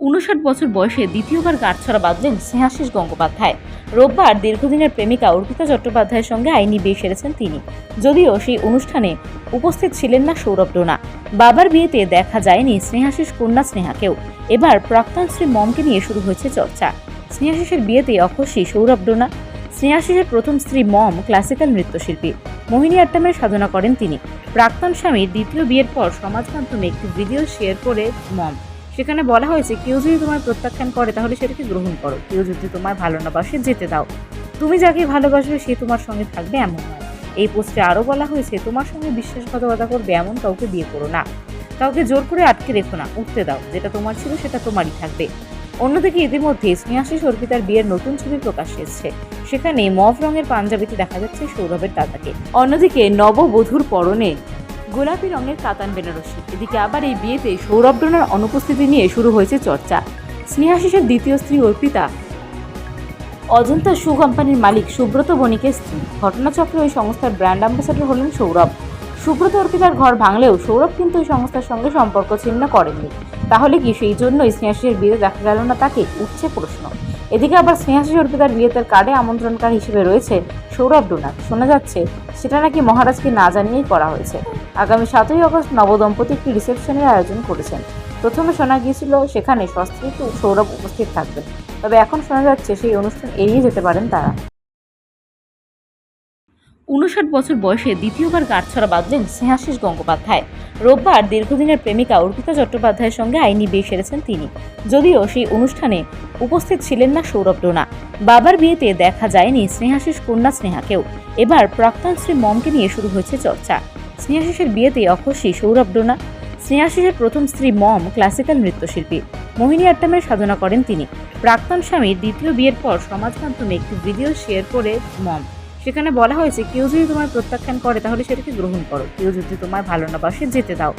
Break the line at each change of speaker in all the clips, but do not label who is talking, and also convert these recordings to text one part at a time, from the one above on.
উনষাট বছর বয়সে দ্বিতীয়বার গাঁটছড়া বাঁধলেন স্নেহাশিস গঙ্গোপাধ্যায়। রোববার দীর্ঘদিনের প্রেমিকা অর্পিতা চট্টোপাধ্যায়ের সঙ্গে আইনি বিয়ে সেরেছেন তিনি। যদিও সেই অনুষ্ঠানে উপস্থিত ছিলেন না সৌরভ ডোনা বাবার বিয়েতে দেখা যায়নি স্নেহাশিস কন্যা স্নেহাকেও। এবার প্রাক্তন স্ত্রী মমকে নিয়ে শুরু হয়েছে চর্চা। স্নেহাশিসের বিয়েতে অখুশি সৌরভ ডোনা স্নেহাশিসের প্রথম স্ত্রী মম ক্লাসিক্যাল নৃত্যশিল্পী। মোহিনী আট্টামের সাধনা করেন তিনি। প্রাক্তন স্বামীর দ্বিতীয় বিয়ের পর সমাজ মাধ্যমে একটি ভিডিও শেয়ার করে মম। সেখানে বলা হয়েছে, কেউ যদি তোমায় প্রত্যাখ্যান করে, তাহলে সেটাকে গ্রহণ করো। কেউ যদি তোমায় ভালো না বাসে যেতে দাও। তুমি যাকে ভালোবাসবে, সে তোমার সঙ্গে থাকবে এমন নয়। এই পোস্টে আরও বলা হয়েছে, তোমার সঙ্গে বিশ্বাসঘাতকতা করবে এমন কাউকে বিয়ে করো না। কাউকে জোর করে আটকে রেখো না, উঠতে দাও। যেটা তোমার ছিল, সেটা তোমারই থাকবে। অন্যদিকে ইতিমধ্যে স্নেহাশিস অর্পিতার বিয়ের নতুন ছবি প্রকাশ এসেছে। সেখানে মফ রঙের পাঞ্জাবিতে দেখা যাচ্ছে সৌরভের দাদাকে। অন্যদিকে নববধূর পরনে গোলাপি রঙের কাতান বেনারসি। এদিকে আবার এই বিয়েতে সৌরভ ডোনার অনুপস্থিতি নিয়ে শুরু হয়েছে চর্চা। স্নেহাশিসের দ্বিতীয় স্ত্রী অর্পিতা, অজন্তা শু কোম্পানির মালিক সুব্রত বণিকের স্ত্রী। ঘটনাচক্রে ওই সংস্থার ব্র্যান্ড অ্যাম্বাসাডর হলেন সৌরভ। সুব্রত অর্পিতার ঘর ভাঙলেও সৌরভ কিন্তু ওই সংস্থার সঙ্গে সম্পর্ক ছিন্ন করেননি। তাহলে কি সেই জন্যই স্নেহাশিসের বিয়ে দেখা গেল না তাকে? উঠছে প্রশ্ন। এদিকে আবার স্নেহাশিস অর্পিতার বিয়েতে কার্ডে আমন্ত্রণকার হিসেবে রয়েছে সৌরভ ডোনার। শোনা যাচ্ছে, সেটা নাকি মহারাজকে না জানিয়েই করা হয়েছে। আগামী সাতই আগস্ট নবদম্পতি একটি রিসেপশনের আয়োজন করেছেন। প্রথমে শোনা গিয়েছিল, সেখানে সস্ত্রীক সৌরভ উপস্থিত থাকবেন। তবে এখন শোনা যাচ্ছে, সেই অনুষ্ঠান এড়িয়ে যেতে পারেন তারা। উনষাট বছর বয়সে দ্বিতীয়বার গাঁটছড়া বাঁধলেন স্নেহাশিস গঙ্গোপাধ্যায়। রোববার দীর্ঘদিনের প্রেমিকা অর্পিতা চট্টোপাধ্যায়ের সঙ্গে আইনি বিয়ে সেরেছেন তিনি। যদিও সেই অনুষ্ঠানে উপস্থিত ছিলেন না সৌরভ ডোনা। বাবার বিয়েতে দেখা যায়নি স্নেহাশিস কন্যা স্নেহাকেও। এবার প্রাক্তন স্ত্রী মমকে নিয়ে শুরু হয়েছে চর্চা। স্নেহাশিসের বিয়েতে অখুশি সৌরভ ডোনা। স্নেহাশিসের প্রথম স্ত্রী মম ক্লাসিক্যাল নৃত্যশিল্পী। মোহিনী আট্টামের সাধনা করেন তিনি। প্রাক্তন স্বামীর দ্বিতীয় বিয়ের পর সমাজ মাধ্যমে একটি ভিডিও শেয়ার করে মম। সেখানে বলা হয়েছে, কেউ যদি তোমায় প্রত্যাখ্যান করে তাহলে সেটাকে গ্রহণ করো। কেউ যদি তোমায় ভালো না বাসে যেতে দাও।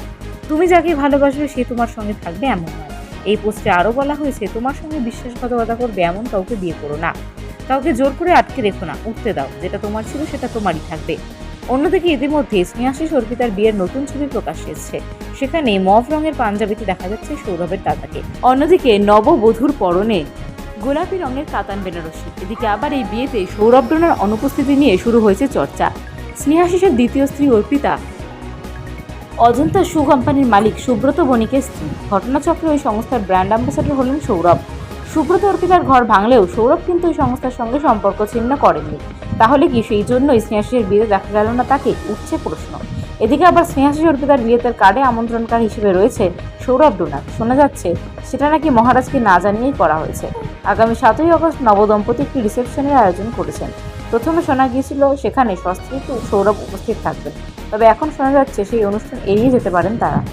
তুমি যাকে ভালোবাসবে সে তোমার সঙ্গে থাকবে এমন নয়। এই পোস্টে আরও বলা হয়েছে, তোমার সঙ্গে বিশ্বাসঘাতকতা করবে এমন কাউকে বিয়ে করো না। কাউকে জোর করে আটকে রেখো না, উঠতে দাও। যেটা তোমার ছিল সেটা তোমারই থাকবে। অন্যদিকে ইতিমধ্যে স্নেহাশিস অর্পিতার বিয়ের নতুন ছবি প্রকাশ এসেছে। সেখানে মফ রঙের পাঞ্জাবিতে দেখা যাচ্ছে সৌরভের দাদাকে। অন্যদিকে নববধূর পরনে গোলাপি রঙের কাতান বেনারসি। এদিকে আবার এই বিয়েতে সৌরভ ডোনার অনুপস্থিতি নিয়ে শুরু হয়েছে চর্চা। স্নেহাশিসের দ্বিতীয় স্ত্রী অর্পিতা, অজন্তা শু কোম্পানির মালিক সুব্রত বণিকের স্ত্রী। ঘটনাচক্রে ওই সংস্থার ব্র্যান্ড অ্যাম্বাসাডর হলেন সৌরভ। সুব্রত অর্পিতার ঘর ভাঙলেও সৌরভ কিন্তু ওই সংস্থার সঙ্গে সম্পর্ক ছিন্ন করেননি। তাহলে কি সেই জন্যই স্নেহাশিসের বিয়ে দেখা গেল না তাকে? উঠছে প্রশ্ন। এদিকে আবার স্নেহাশিস অর্পিতার বিয়েতের কার্ডে আমন্ত্রণকার হিসেবে রয়েছে সৌরভ ডোনার শোনা যাচ্ছে, সেটা নাকি মহারাজকে না জানিয়েই করা হয়েছে। আগামী সাতই অগস্ট নবদম্পতি একটি রিসেপশনের আয়োজন করেছেন। প্রথমে শোনা গিয়েছিল, সেখানে সস্ত্রীক সৌরভ উপস্থিত থাকবেন। তবে এখন শোনা যাচ্ছে, সেই অনুষ্ঠান এড়িয়ে যেতে পারেন তারা।